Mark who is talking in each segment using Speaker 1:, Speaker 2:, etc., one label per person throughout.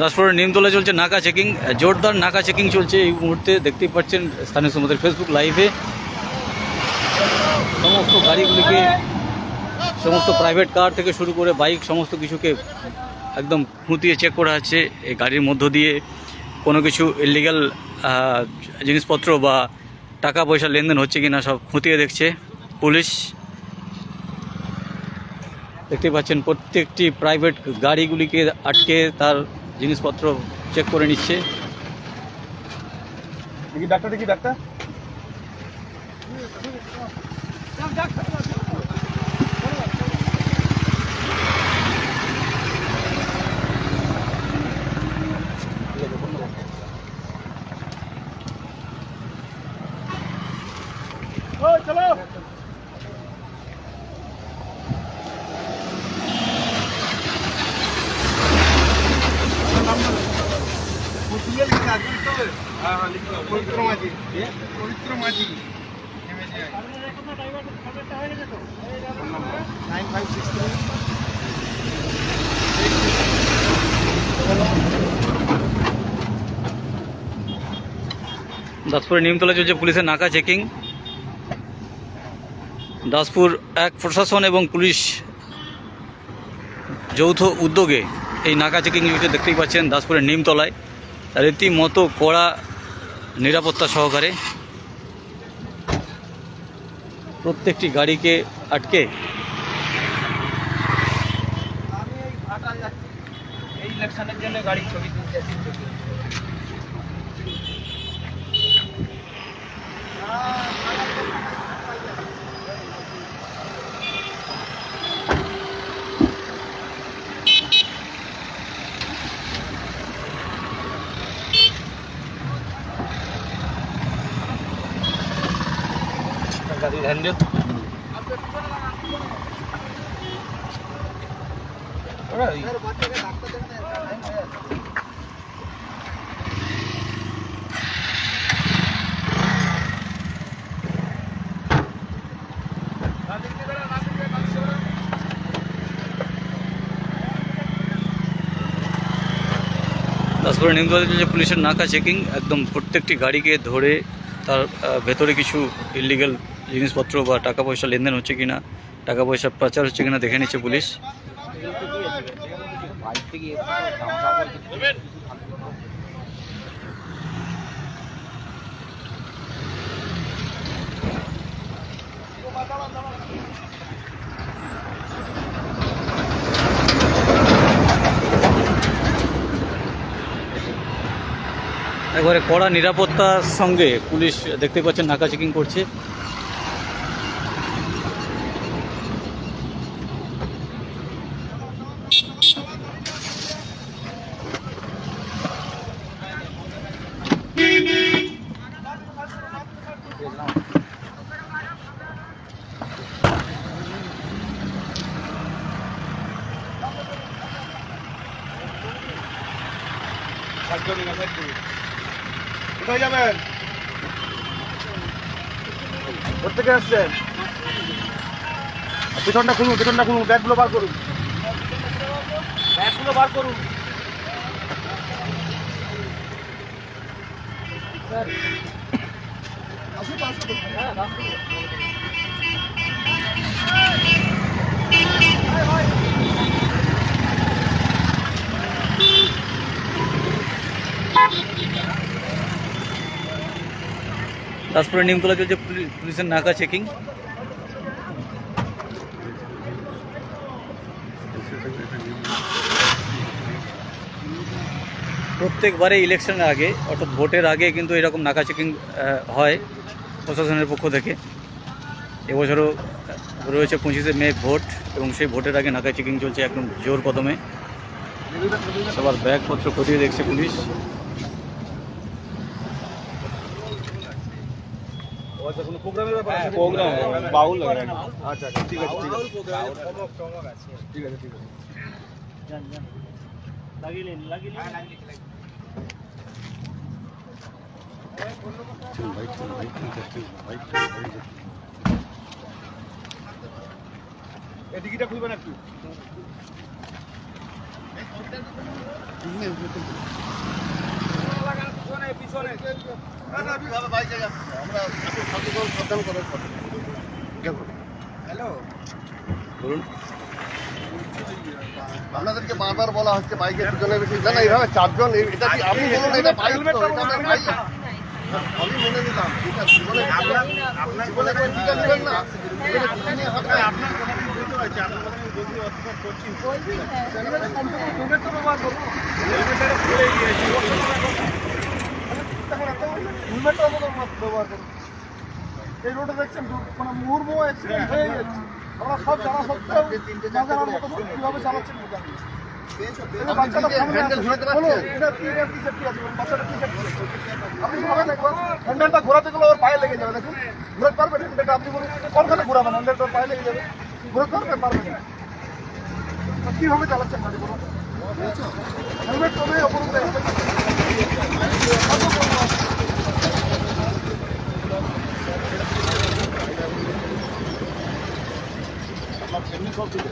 Speaker 1: দাসপুরের নিমতলা চলছে নাকা চেকিং, জোরদার নাকা চেকিং চলছে এই মুহূর্তে। দেখতেই পাচ্ছেন স্থানীয় সমুদ্রের ফেসবুক লাইভে সমস্ত গাড়িগুলিকে, সমস্ত প্রাইভেট কার থেকে শুরু করে বাইক সমস্ত কিছুকে একদম খুঁটিয়ে চেক করা হচ্ছে এই গাড়ির মধ্য দিয়ে। কোনো কিছু ইলিগাল জিনিসপত্র বা টাকা পয়সা লেনদেন হচ্ছে কি না সব খুঁটিয়ে দেখছে পুলিশ। দেখতে পাচ্ছেন প্রত্যেকটি প্রাইভেট গাড়িগুলিকে আটকে তার জিনিসপত্র চেক করে নিচ্ছে।
Speaker 2: দেখি ডাক্তার দেখি doctor. Pabitra Majhi. Pabitra Majhi. Nine five six
Speaker 1: দাসপুরে Nimtala চলছে পুলিশের নাকা চেকিং। দাসপুর এক প্রশাসন এবং পুলিশ যৌথ উদ্যোগে এই নাকা চেকিং চলছে দেখতেই পাচ্ছেন দাসপুরের নিমতলায় রীতিমতো কড়া নিরাপত্তা সহকারে প্রত্যেকটি গাড়িকে আটকে
Speaker 2: ইলেকশনের জন্য গাড়ি ছবি তুলতে ওরা
Speaker 1: দাসপুরের নিমতলা চলছে পুলিশের নাকা চেকিং, একদম প্রত্যেকটি গাড়িকে ধরে তার ভেতরে কিছু ইলিগাল জিনিসপত্র বা টাকা পয়সা লেনদেন হচ্ছে কিনা টাকা পয়সা পাচার হচ্ছে কিনা দেখে নিচ্ছে পুলিশ। একবারে কড়া নিরাপত্তার সঙ্গে পুলিশ দেখতে পাচ্ছেন নাকা চেকিং করছে।
Speaker 2: কোথায় যাবেন? কোথা থেকে আসছেন পিছনটা খুলুন পিছনটা খুলুন, ব্যাগগুলো বার করুন। ব্যাগগুলো বার করুন।
Speaker 1: দাসপুরের নিমতলা চলছে পুলি- পুলিশের নাকা চেকিং প্রত্যেকবারে ইলেকশনের আগে, অর্থাৎ ভোটের আগে কিন্তু এরকম নাকা চেকিং হয় প্রশাসনের পক্ষ থেকে। এবছরও রয়েছে পঁচিশে মে ভোট এবং সেই ভোটের আগে নাকা চেকিং চলছে একদম জোর কদমে। সবার ব্যাগপত্র খতিয়ে দেখছে পুলিশ।
Speaker 2: আচ্ছা কোনো প্রোগ্রামের ব্যাপার আছে? প্রোগ্রাম বাউল লাগে। আচ্ছা আচ্ছা ঠিক আছে ঠিক আছে। ঠিক আছে ঠিক আছে। এই টিকিটটা খুলবেন একটু
Speaker 1: বলুন।
Speaker 3: আপনাদেরকে বারবার বলা হচ্ছে বাইকের পিছনে বেশি। না না এইভাবে চারজন এই- এটা কি আপনি বলুন এটা বাইক তো এটা আপনার বাইক। আমি মেনে নিলাম ঠিক আছে। জীবনে জীবনে কোনো টিকা নেবেন না। জীবনে টিকা নিয়ে
Speaker 2: হেলমেটটা এই রোডে দেখছেন মানে মুহূর্ত অ্যাক্সিডেন্ট হয়ে যাচ্ছে আমরা সব জানা সত্ত্বেও কীভাবে চালাচ্ছেন হ্যান্ডেলটা ঘোরাতে গেলে ওর পায়ে লেগে যাবে দেখুন ঘোরাতে পারবেন হ্যান্ডেলটা আপনি বলুন কোনখানে ঘোরাবেন হ্যান্ডেলটা পায়ে লেগে যাবে ঘোরাতে পারবেন পারবেন কীভাবে চালাচ্ছেন গাড়ি বলুন হেলমেট ఎన్ని కాపీలు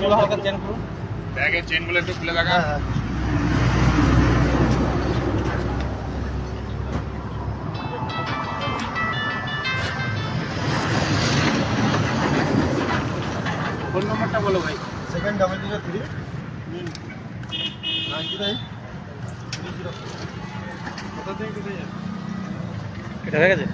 Speaker 2: তো নেই ওপর উপরে
Speaker 4: ব্যাগের চেনগুলো একটু খুলে দেখা ফোন নম্বরটা বলো ভাই।
Speaker 3: Second double zero three nine three zero
Speaker 4: কোথা থেকে কোথায় যাবে
Speaker 1: এটা হয়ে গেছে?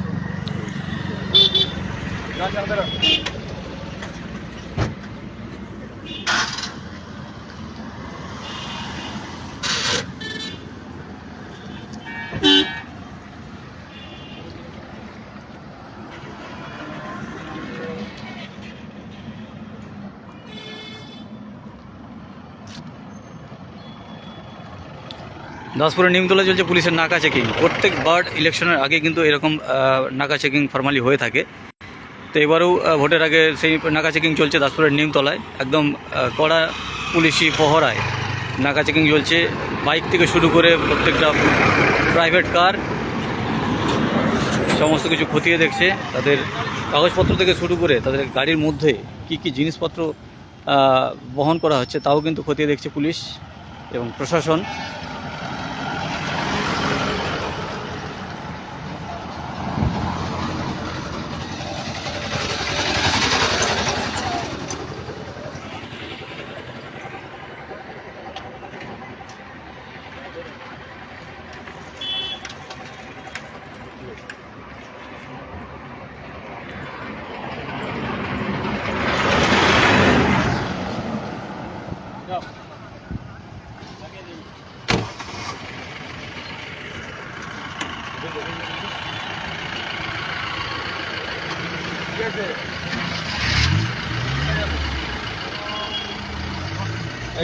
Speaker 1: দাসপুরের নিমতলা চলছে পুলিশের নাকা চেকিং প্রত্যেক প্রত্যেকবার ইলেকশনের আগে কিন্তু এরকম নাকা চেকিং ফর্মালি হয়ে থাকে। তো এবারেও ভোটের আগে সেই নাকা চেকিং চলছে দাসপুরের নিমতলায়। একদম কড়া পুলিশি পহরায় নাকা চেকিং চলছে। বাইক থেকে শুরু করে প্রত্যেকটা প্রাইভেট কার সমস্ত কিছু খতিয়ে দেখছে, তাদের কাগজপত্র থেকে শুরু করে তাদের গাড়ির মধ্যে কি কি জিনিসপত্র বহন করা হচ্ছে, তাও কিন্তু খতিয়ে দেখছে পুলিশ এবং প্রশাসন।
Speaker 2: এই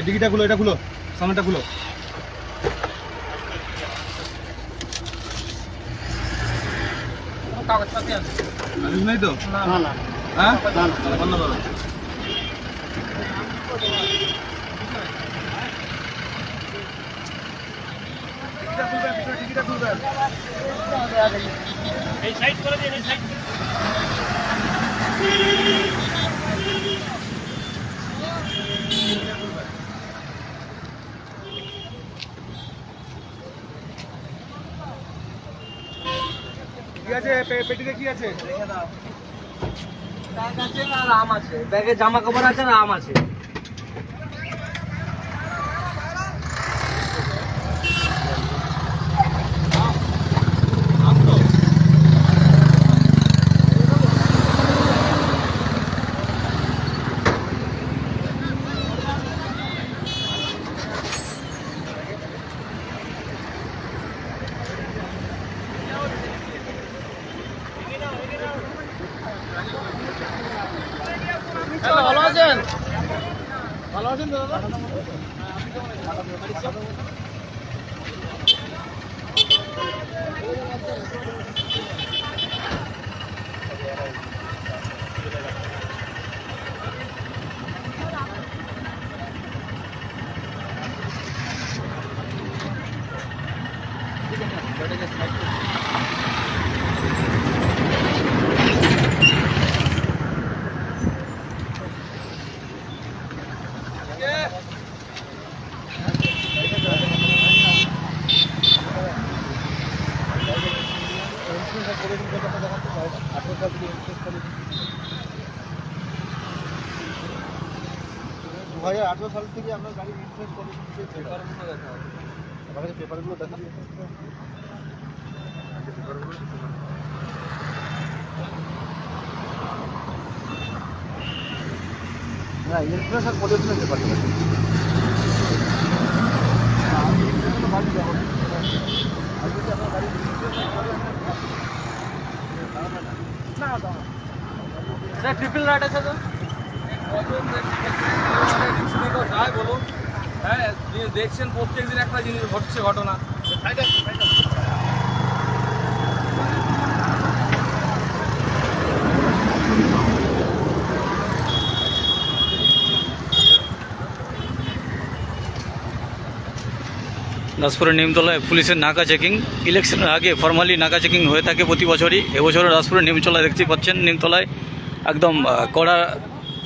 Speaker 2: ডিগিটা খুলো এটা খুলো সামনেটা খুলো। কাগজপাতি আছে। নাই তো? না না। হ্যাঁ? না না বন্ধ করো কি আছে? পে- পেটিতে কি আছে?
Speaker 5: ব্যাগ আছে আর আম আছে। ব্যাগে জামা কাপড় আছে না আম আছে
Speaker 2: আছেন ভালো আছেন তো দাদা দু হাজার আঠেরো সাল থেকে আমরা গাড়ি ইন্স্যুরেন্স করে দিচ্ছে আমার কাছে পেপারগুলো দেখা না আমি যাব আর যদি আপনার
Speaker 5: ট্রিপল রাইড আছে তো। হ্যাঁ দেখছেন প্রত্যেক দিন একটা জিনিস ঘটছে ঘটনা।
Speaker 1: দাসপুরের নিমতলায় পুলিশের নাকা চেকিং। ইলেকশনের আগে ফর্মালি নাকা চেকিং হয়ে থাকে প্রতি বছরই। এবছরও দাসপুরের নিমতলায় দেখতে পাচ্ছেন, নিমতলায় একদম কড়া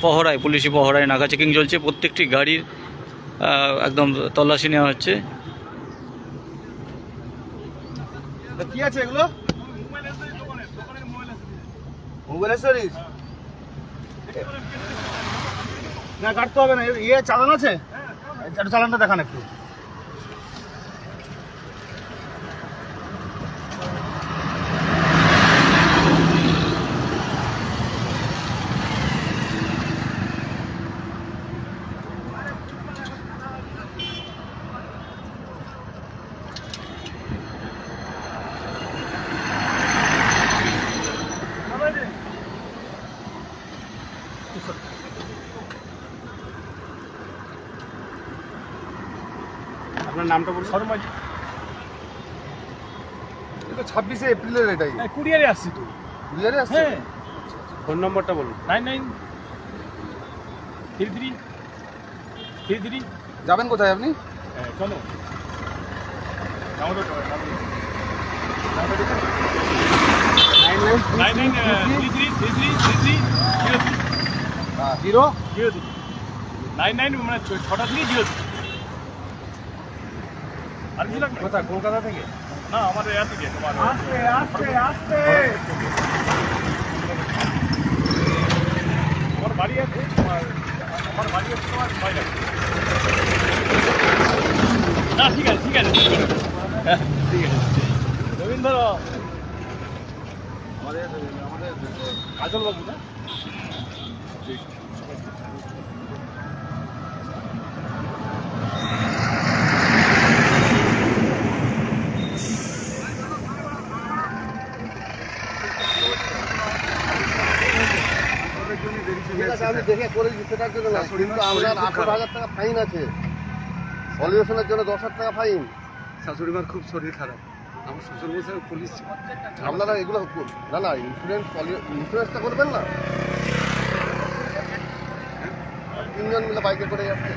Speaker 1: পহরায়, পুলিশি পহরায় নাকা চেকিং চলছে। প্রত্যেকটি গাড়ির একদম তল্লাশি নেওয়া হচ্ছে।
Speaker 2: এগুলো? ইয়ে চালান আছে? চালানটা দেখান একটু আপনার নামটা বলুন।
Speaker 4: শর্মাজি
Speaker 2: এটা ছাব্বিশে এপ্রিলের এটাই।
Speaker 4: কুরিয়ারে আসছি তো।
Speaker 2: বুঝারে আসছে
Speaker 4: হ্যাঁ।
Speaker 2: ফোন নম্বরটা বলুন।
Speaker 4: Nine nine three three three three.
Speaker 2: যাবেন কোথায় আপনি?
Speaker 4: হ্যাঁ চলো। জিরো?
Speaker 2: জিরো
Speaker 4: নাইন নাইন মানে ছটা থ্রি জিরো আর কি লাগবে?
Speaker 2: কোথায় কলকাতা থেকে?
Speaker 4: না আমাদের এত থেকে তোমার
Speaker 2: আস্তে আস্তে আস্তে
Speaker 4: আমার বাড়ি আছে? তোমার আমার বাড়ি আছে তোমার ছয় লাখ না ঠিক আছে ঠিক আছে হ্যাঁ, ঠিক আছে রবীন্দ্র।
Speaker 2: আমাদের আমাদের
Speaker 4: কাজল বাবু না?
Speaker 3: ঠিক আছে আমি সেটার জন্য না কিন্তু আমরা আঠারো হাজার টাকা ফাইন আছে। পলিউশনের জন্য দশ হাজার টাকা ফাইন
Speaker 2: শাশুড়ি মার খুব শরীর খারাপ। আমার শ্বশুর মশাই পুলিশ।
Speaker 3: আপনারা এগুলো না না ইন্স্যুরেন্স ইন্স্যুরেন্সটা করবেন না। তিনজন মিলে বাইকে করে যাচ্ছে।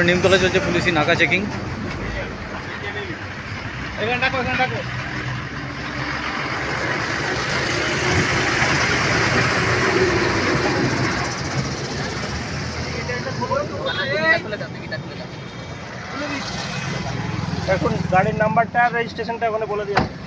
Speaker 1: দাসপুরের নিমতলায় চলছে পুলিশি নাকা চেকিং
Speaker 2: এখন গাড়ির নাম্বারটা রেজিস্ট্রেশনটা ওখানে বলে দিয়েছে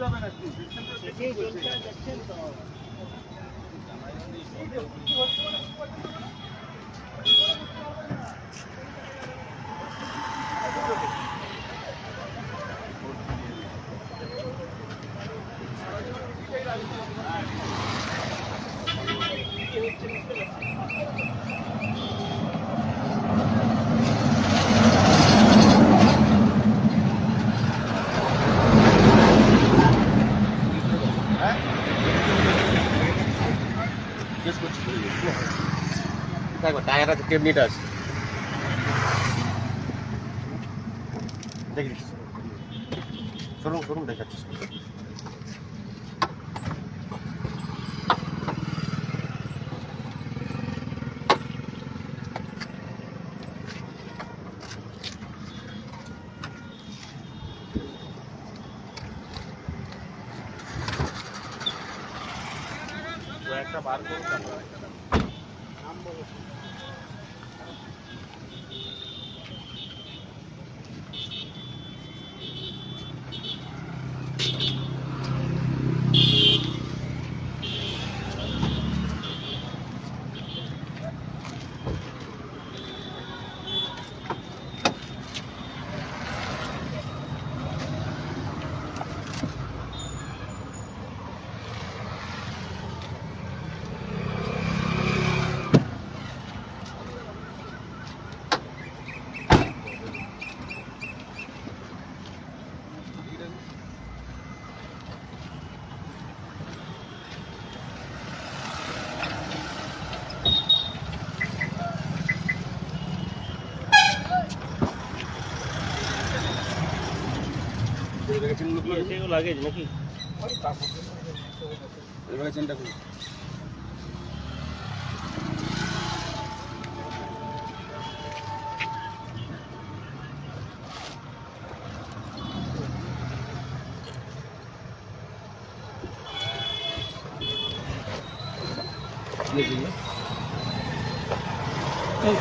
Speaker 6: যাবেন একটু
Speaker 7: টায়ার আছে? দেখি শোরুম শোরুম দেখাচ্ছি একটা বার করুন তারপর একটা লাগেজ নাকি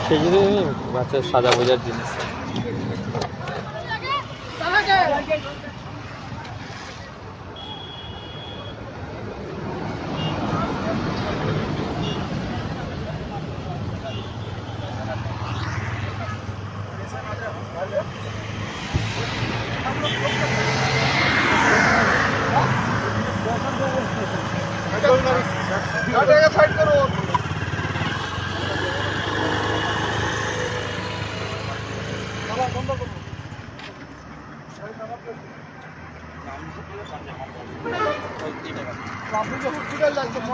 Speaker 1: সেগুলো বাচ্চার সাদা বোঝার জিনিস।